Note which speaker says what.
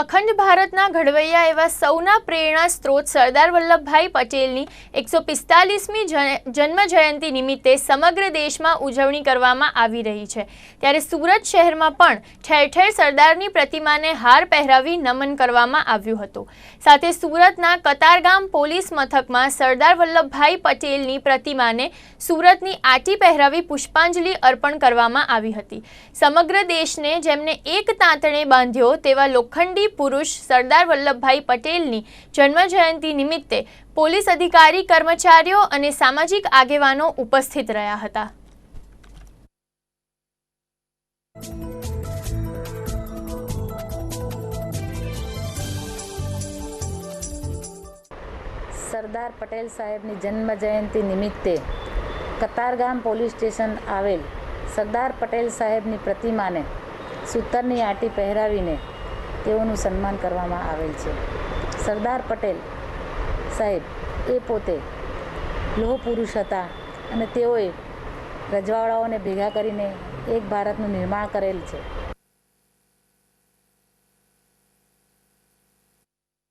Speaker 1: અખંડ ભારતના ઘડવૈયા એવા સૌના પ્રેરણા સ્ત્રોત સરદાર વલ્લભભાઈ પટેલની એકસો પિસ્તાલીસમી જન્મ જયંતિ નિમિત્તે સમગ્ર દેશમાં ઉજવણી કરવામાં આવી રહી છે. ત્યારે સુરત શહેરમાં પણ ઠેર ઠેર સરદારની પ્રતિમાને હાર પહેરાવી નમન કરવામાં આવ્યું હતું. સાથે સુરતના કતારગામ પોલીસ મથકમાં સરદાર વલ્લભભાઈ પટેલની પ્રતિમાને સુરતની આટી પહેરાવી પુષ્પાંજલિ અર્પણ કરવામાં આવી હતી. સમગ્ર દેશને જેમને એક તાંતણે બાંધ્યો તેવા લોખંડી પુરુષ સરદાર વલ્લભભાઈ પટેલની જન્મજયંતિ નિમિત્તે પોલીસ અધિકારી, કર્મચારીઓ અને સામાજિક આગેવાનો ઉપસ્થિત રહ્યા હતા.
Speaker 2: સરદાર પટેલ સાહેબની જન્મ જયંતિ નિમિત્તે કતારગામ પોલીસ સ્ટેશન આવેલ સરદાર પટેલ સાહેબની પ્રતિમાને સૂતરની આંટી પહેરાવીને તેઓનું સન્માન કરવામાં આવેલ છે. સરદાર પટેલ સાહેબ એ પોતે લોહ પુરુષ હતા અને તેઓએ રજવાડાઓને ભેગા કરીને એક ભારતનું નિર્માણ કરેલ છે.